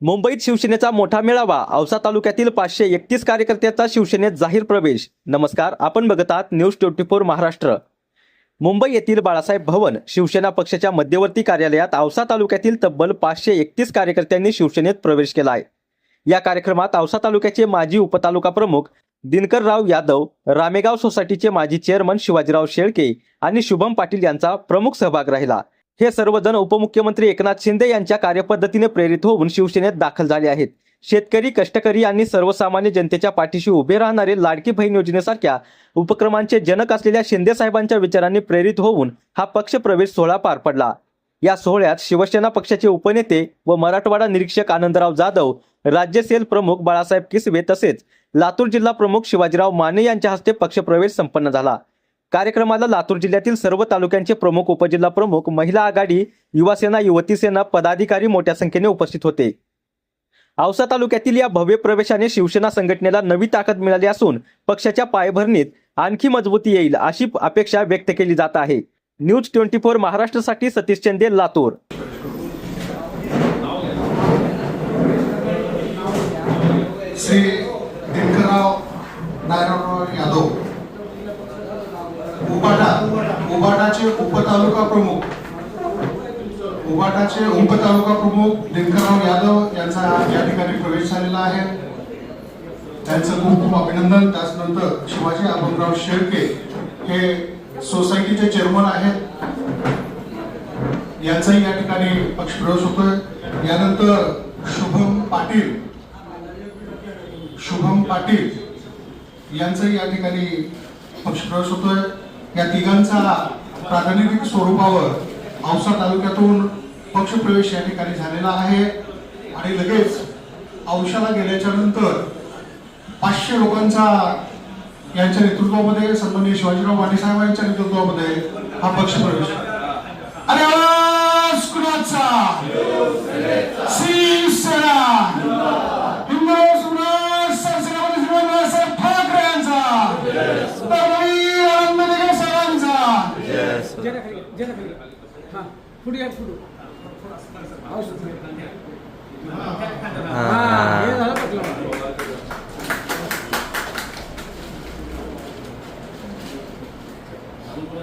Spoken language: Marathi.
मुंबईत शिवसेनेचा मोठा मेळावा औसा तालुक्यातील पाचशे एकतीस कार्यकर्त्यांचा शिवसेनेत जाहीर प्रवेश. नमस्कार आपण बघत आहात news twenty four Maharashtra. Mumbai येथील बाळासाहेब भवन शिवसेना पक्षाच्या मध्यवर्ती कार्यालयात औसा तालुक्यातील तब्बल पाचशे एकतीस कार्यकर्त्यांनी शिवसेनेत प्रवेश केला आहे. या कार्यक्रमात औसा तालुक्याचे माजी उपतालुका प्रमुख दिनकरराव यादव रामेगाव सोसायटीचे माजी चेअरमन शिवाजीराव शेळके आणि शुभम पाटील यांचा प्रमुख सहभाग राहिला. हे सर्वजण उपमुख्यमंत्री एकनाथ शिंदे यांच्या कार्यपद्धतीने प्रेरित होऊन शिवसेनेत दाखल झाले आहेत. शेतकरी कष्टकरी आणि सर्वसामान्य जनतेच्या पाठीशी उभे राहणारे लाडकी बहीण योजनेसारख्या उपक्रमांचे जनक असलेल्या शिंदे साहेबांच्या विचारांनी प्रेरित होऊन हा पक्षप्रवेश सोहळा पार पडला. या सोहळ्यात शिवसेना पक्षाचे उपनेते व मराठवाडा निरीक्षक आनंदराव जाधव राज्य सेल प्रमुख बाळासाहेब किसवे तसेच लातूर जिल्हा प्रमुख शिवाजीराव माने यांच्या हस्ते पक्षप्रवेश संपन्न झाला. कार्यक्रमाला लातूर जिल्ह्यातील सर्व तालुक्यांचे प्रमुख उपजिल्हा प्रमुख महिला आघाडी युवासेना युवती सेना पदाधिकारी मोठ्या संख्येने उपस्थित होते. औसा तालुक्यातील या भव्य प्रवेशाने शिवसेना संघटनेला नवी ताकद मिळाली असून पक्षाच्या पायभरणीत आणखी मजबूती येईल अशी अपेक्षा व्यक्त केली जात आहे. न्यूज ट्वेंटी फोर महाराष्ट्रासाठी सतीश चंदे लातूर. श्री दिनकरराव नारायणराव यादव उबाटा उबाटाचे उपतालुका प्रमुख. उबाटाचे उपतालुका प्रमुख दिनकरराव यादव यांचा या ठिकाणी प्रवेश झालेला आहे. त्यांचं खूप खूप अभिनंदन. त्याचनंतर शिवाजी अभंगराव शेळके हे सोसायटीचे चेअरमन आहेत. यांचाही या ठिकाणी पक्षप्रवेश होतोय. यानंतर शुभम पाटील शुभम पाटील यांचंही या ठिकाणी पक्षप्रवेश होतोय. या तिघांचा प्रातिनिधिक स्वरूपावर औसा तालुक्यातून पक्षप्रवेश या ठिकाणी झालेला आहे. आणि लगेच औशाला गेल्याच्यानंतर पाचशे लोकांचा यांच्या नेतृत्वामध्ये सन्माननीय शिवाजीराव माने साहेबांच्या नेतृत्वामध्ये हा पक्षप्रवेश. अरे आवाज कुणाचा? शिवसेना. हिंदू ಜನಗಳಿಗೆ ಜನಗಳಿಗೆ ಹಾಂ ಫುಡ್ ಯಾಕೆ ಫುಡ್ ಔಷಧಿ ಏನು ಅಲ್ಲ ಅನುಕೂಲ